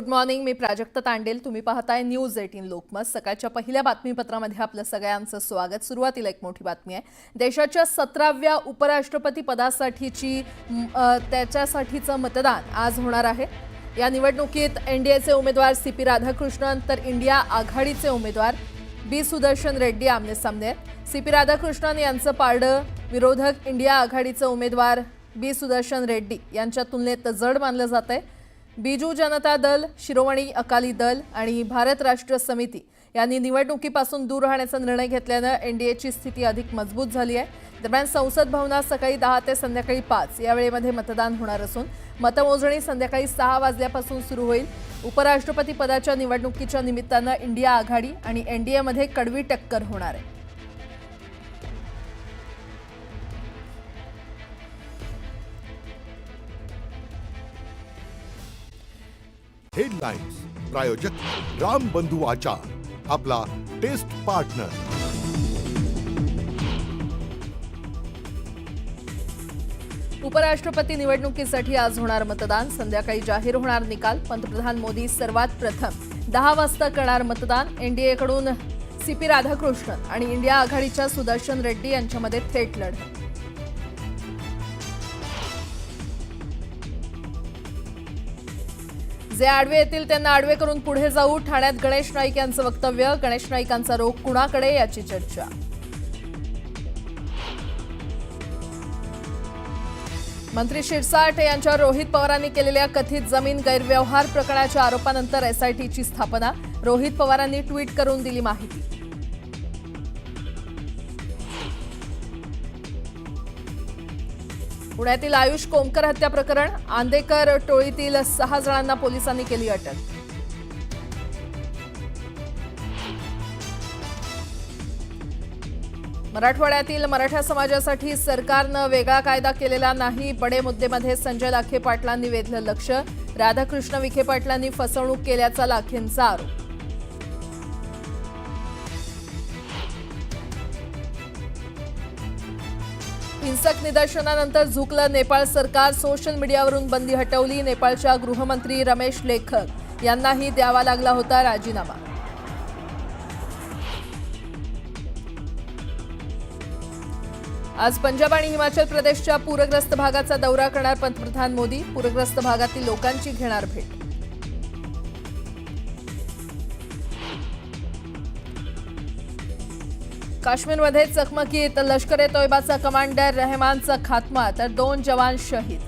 Good morning मी प्राजक्त तांडेल. तुम्ही पाहताय न्यूज एटीन लोकमत. सकाळच्या पहिल्या बातमीपत्रामध्ये आपलं सगळ्यांचं स्वागत. सुरुवातीला एक मोठी बातमी आहे. देशाच्या सतराव्या उपराष्ट्रपती पदासाठीची त्याच्यासाठीचं मतदान आज होणार आहे. या निवडणुकीत एनडीएचे उमेदवार सी पी राधाकृष्णन तर इंडिया आघाडीचे उमेदवार बी सुदर्शन रेड्डी आमने सामने सी पी राधाकृष्णन यांचं पारडं विरोधक इंडिया आघाडीचे उमेदवार बी सुदर्शन रेड्डी यांच्या तुलनेत जड मानलं जात आहे बीजू जनता दल शिरोमणी अकाली दल आणि भारत राष्ट्र समिती यांनी निवडणुकीपासून दूर राहण्याचा निर्णय घेतल्यानं एनडीएची स्थिती अधिक मजबूत झाली आहे. दरम्यान संसद भवनात सकाळी दहा ते संध्याकाळी पाच या वेळेमध्ये मतदान होणार असून मतमोजणी संध्याकाळी सहा वाजल्यापासून सुरू होईल. उपराष्ट्रपती पदाच्या निवडणुकीच्या निमित्तानं इंडिया आघाडी आणि एनडीएमध्ये कडवी टक्कर होणार आहे. हेडलाईन्स प्रायोजक राम बंधू आचार. आपला टेस्ट पार्टनर. उपराष्ट्रपती निवडणुकीसाठी आज होणार मतदान. संध्याकाळी जाहीर होणार निकाल. पंतप्रधान मोदी सर्वात प्रथम. दहा वाजता करणार मतदान. एनडीएकडून सी पी राधाकृष्णन आणि इंडिया आघाडीच्या सुदर्शन रेड्डी यांच्यामध्ये थेट लढत. जे आडवे येतील त्यांना आडवे करून पुढे जाऊ. ठाण्यात गणेश नाईक यांचं वक्तव्य गणेश नाईकांचा रोग कुणाकडे याची चर्चा. मंत्री शिरसाट यांच्यावर रोहित पवारांनी केलेल्या कथित जमीन गैरव्यवहार प्रकरणाच्या आरोपानंतर एसआयटीची स्थापना. रोहित पवारांनी ट्विट करून दिली माहिती. पुण्यातील आयुष कोमकर हत्या प्रकरण आंदेकर टोळीतील सहा जणांना पोलिसांनी केली अटक. मराठवाड्यातील मराठा समाजासाठी सरकारनं वेगळा कायदा केलेला नाही. बडे मुद्देमध्ये संजय लाखे पाटलांनी वेधलं लक्ष. राधाकृष्ण विखे पाटलांनी फसवणूक केल्याचा लाखेंचा आरोप. हिंसक निदर्शनानंतर झुकलं नेपाळ सरकार. सोशल मीडियावरून बंदी हटवली. नेपाळच्या गृहमंत्री रमेश लेखक यांनाही द्यावा लागला होता राजीनामा. आज पंजाब आणि हिमाचल प्रदेशच्या पूरग्रस्त भागाचा दौरा करणार पंतप्रधान मोदी. पूरग्रस्त भागातील लोकांची घेणार भेट. काश्मीरमध्ये चकमकीत लष्कर ए तोयबाचा कमांडर रहमानचा खात्मा तर दोन जवान शहीद.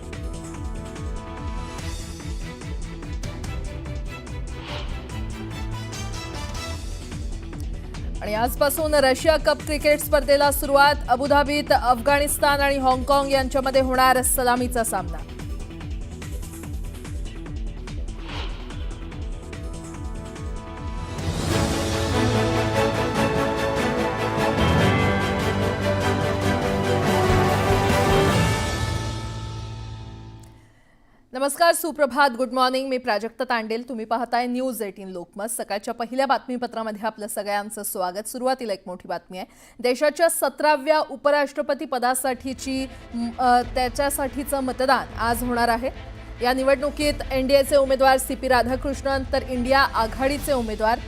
आणि आजपासून रशिया कप क्रिकेट स्पर्धेला सुरुवात अबुधाबीत अफगाणिस्तान आणि हाँगकाँग यांच्यामध्ये होणार सलामीचा सामना. नमस्कार सुप्रभात. गुड मॉर्निंग मी प्राजक्ता तांडेल. तुम्ही पाहताय न्यूज एटीन लोकमत. सकाळच्या पहिल्या बातमीपत्रामध्ये आपलं सगळ्यांचं स्वागत. सुरुवातीला एक मोठी बातमी आहे. देशाच्या सतराव्या उपराष्ट्रपती पदासाठीची त्याच्यासाठीचं मतदान आज होणार आहे. या निवडणुकीत एनडीएचे उमेदवार सी पी राधाकृष्णन तर इंडिया आघाडीचे उमेदवार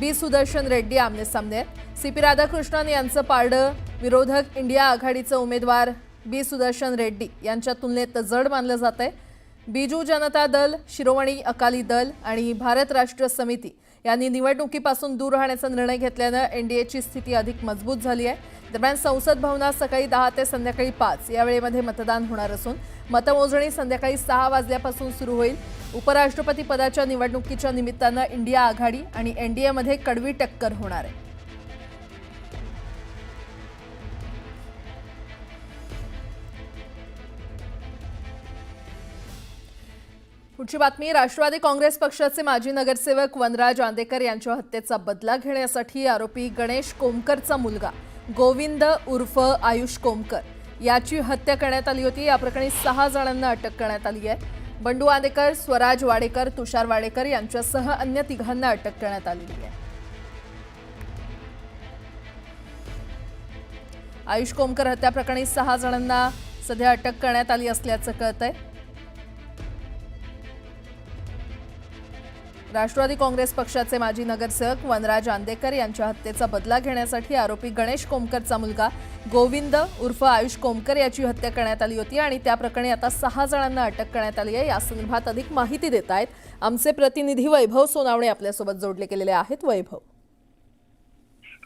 बी सुदर्शन रेड्डी आमने सामने सी पी राधाकृष्णन यांचं पारडं विरोधक इंडिया आघाडीचे उमेदवार बी सुदर्शन रेड्डी यांच्या तुलनेत जड मानलं जात आहे बीजू जनता दल शिरोमणी अकाली दल आणि भारत राष्ट्र समिती यांनी निवडणुकीपासून दूर राहण्याचा निर्णय घेतल्यानं एनडीएची स्थिती अधिक मजबूत झाली आहे. दरम्यान संसद भवनात सकाळी दहा ते संध्याकाळी पाच या वेळेमध्ये मतदान होणार असून मतमोजणी संध्याकाळी सहा वाजल्यापासून सुरू होईल. उपराष्ट्रपती पदाच्या निवडणुकीच्या निमित्तानं इंडिया आघाडी आणि एनडीएमध्ये कडवी टक्कर होणार आहे. पुढची बातमी राष्ट्रवादी काँग्रेस पक्षाचे माजी नगरसेवक वनराज आंदेकर यांच्या हत्येचा बदला घेण्यासाठी आरोपी गणेश कोमकरचा मुलगा गोविंद उर्फ आयुष कोमकर. याची हत्या करण्यात आली होती. या प्रकरणी सहा जणांना अटक करण्यात आली आहे. बंडू आंदेकर स्वराज वाडेकर तुषार वाडेकर यांच्यासह अन्य तिघांना अटक करण्यात आलेली आहे. आयुष कोमकर हत्या प्रकरणी सहा जणांना सध्या अटक करण्यात आली असल्याचं कळत आहे राष्ट्रवादी काँग्रेस पक्षाचे माजी नगरसेवक वनराज आंदेकर यांच्या हत्येचा बदला घेण्यासाठी आरोपी गणेश कोमकरचा मुलगा गोविंद उर्फ आयुष कोमकर याची हत्या करण्यात आली होती आणि त्या प्रकरणी आता सहा जणांना अटक करण्यात आली आहे. या संदर्भात अधिक माहिती देत आहेत. आमचे प्रतिनिधी वैभव सोनावणे आपल्यासोबत जोडले गेलेले आहेत. वैभव.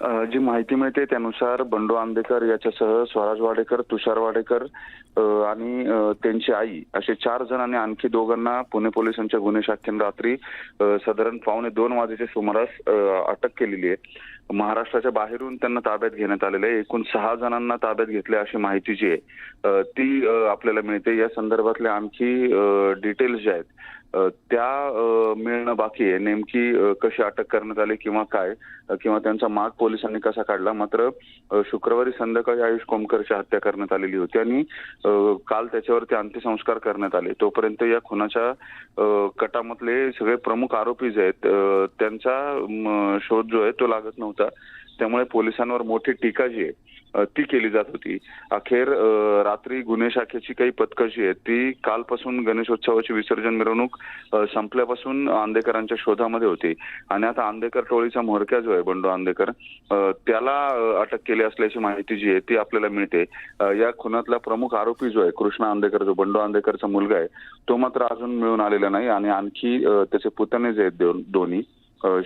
जी माहिती मिळते त्यानुसार बंडू आंबेकर याच्यासह स्वराज वाडेकर तुषार वाडेकर आणि त्यांची आई असे चार जण आणि आणखी दोघांना पुणे पोलिसांच्या गुन्हे शाखेने रात्री साधारण पावणे दोन वाजेच्या सुमारास अटक केलेली आहे. महाराष्ट्राच्या बाहेरून त्यांना ताब्यात घेण्यात आलेलं आहे. एकूण सहा जणांना ताब्यात घेतले अशी माहिती जी आहे ती आपल्याला मिळते. या संदर्भातले आणखी डिटेल्स जे आहेत त्या मिळणं बाकी आहे. नेमकी कशी अटक करण्यात आली किंवा काय किंवा त्यांचा माग पोलिसांनी कसा काढला? मात्र शुक्रवारी संध्याकाळी आयुष कोमकरची हत्या करण्यात आलेली होती आणि काल त्याच्यावरती अंत्यसंस्कार करण्यात आले. तोपर्यंत या खुनाच्या कटामधले सगळे प्रमुख आरोपी जे आहेत त्यांचा शोध जो आहे तो लागत नव्हता. त्यामुळे पोलिसांवर मोठी टीका जी आहे ती केली जात होती. अखेर रात्री गुन्हे शाखेची काही पथकं जी आहेत ती कालपासून गणेशोत्सवाची विसर्जन मिरवणूक संपल्यापासून आंदेकरांच्या शोधामध्ये होती. आणि आता आंदेकर टोळीचा म्होरक्या जो आहे बंडू आंदेकर त्याला अटक केली असल्याची माहिती जी आहे ती आपल्याला मिळते. या खुनातला प्रमुख आरोपी जो आहे कृष्णा आंदेकर जो बंडू आंदेकरचा मुलगा आहे तो मात्र अजून मिळून आलेला नाही. आणि आणखी त्याचे पुतणे जे आहेत दोन्ही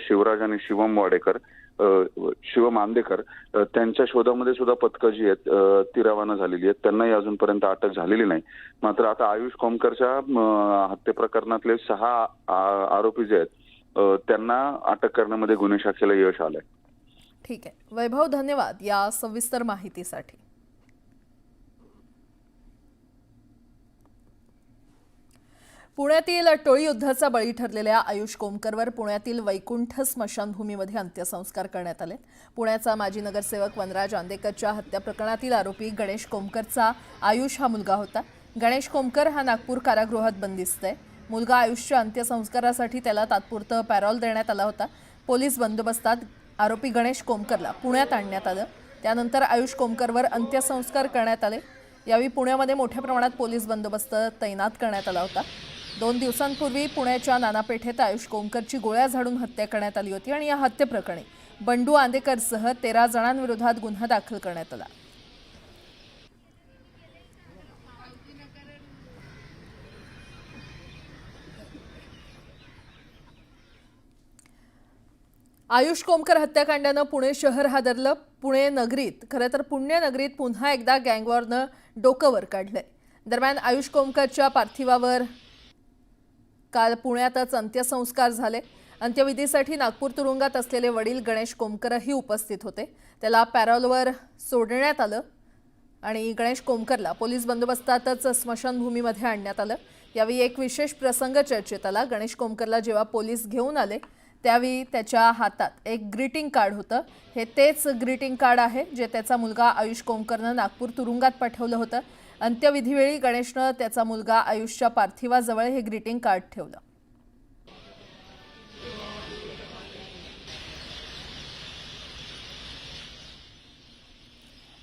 शिवराज आणि शिवम वाडेकर शिव मांदेकर त्यांच्या शोधामध्ये सुद्धा पथकं जी आहेत ती रवाना झालेली आहेत. त्यांनाही अजूनपर्यंत अटक झालेली नाही. मात्र आता आयुष कोमकरच्या हत्ये प्रकरणातले सहा आरोपी जे आहेत त्यांना अटक करण्यामध्ये गुन्हे शाखेला यश आलंय. ठीक आहे. वैभव धन्यवाद या सविस्तर माहितीसाठी. पुण्यातील टोळी युद्धाचा बळी ठरलेल्या आयुष कोमकरवर पुण्यातील वैकुंठ स्मशानभूमीमध्ये अंत्यसंस्कार करण्यात आले पुण्याचा माजी नगरसेवक वनराज आंदेकरच्या हत्या प्रकरणातील आरोपी गणेश कोमकरचा आयुष हा मुलगा होता. गणेश कोमकर हा नागपूर कारागृहात बंदिस्त आहे. मुलगा आयुषच्या अंत्यसंस्कारासाठी त्याला तात्पुरतं पॅरॉल देण्यात आला होता. पोलीस बंदोबस्तात आरोपी गणेश कोमकरला पुण्यात आणण्यात आलं. त्यानंतर आयुष कोमकरवर अंत्यसंस्कार करण्यात आले. यावेळी पुण्यामध्ये मोठ्या प्रमाणात पोलीस बंदोबस्त तैनात करण्यात आला होता. दोन दिवसांपूर्वी पुण्याच्या नानापेठेत आयुष कोमकरची गोळ्या झाडून हत्या करण्यात आली होती आणि या हत्येप्रकरणी बंडू आंदेकरसह तेरा जणांविरोधात गुन्हा दाखल करण्यात आला. आयुष कोमकर हत्याकांडानं पुणे शहर हादरलं. पुणे नगरीत खरं तर पुण्यनगरीत पुन्हा एकदा गँगवॉरनं डोकं वर काढलंय. दरम्यान आयुष कोमकरच्या पार्थिवावर काल पुण्यातच अंत्यसंस्कार झाले. अंत्यविधीसाठी नागपूर तुरुंगात असलेले वडील गणेश कोमकरही उपस्थित होते. त्याला पॅरोलवर सोडण्यात आलं आणि गणेश कोमकरला पोलीस बंदोबस्तातच स्मशानभूमीमध्ये आणण्यात आलं. यावेळी एक विशेष प्रसंग चर्चेत आला. गणेश कोमकरला जेव्हा पोलीस घेऊन आले त्यावेळी त्याच्या हातात एक ग्रीटिंग कार्ड होतं. हे तेच ग्रीटिंग कार्ड आहे जे त्याचा मुलगा आयुष कोमकरनं नागपूर तुरुंगात पाठवलं होतं. अंत्यविधीवेळी गणेशनं त्याचा मुलगा आयुषच्या पार्थिवाजवळ हे ग्रीटिंग कार्ड ठेवलं.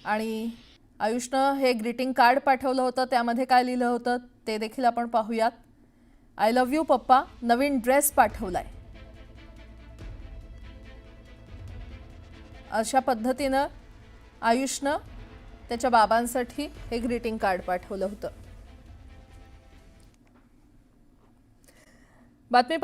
आणि आयुषनं हे ग्रीटिंग कार्ड पाठवलं होतं त्यामध्ये काय लिहिलं होतं ते देखील आपण पाहूयात. आय लव्ह यू पप्पा नवीन ड्रेस पाठवलाय. अशा पद्धतीनं आयुषनं त्याच्या बाबांसाठी हे ग्रीटिंग कार्ड पाठवलं होतं. बातमी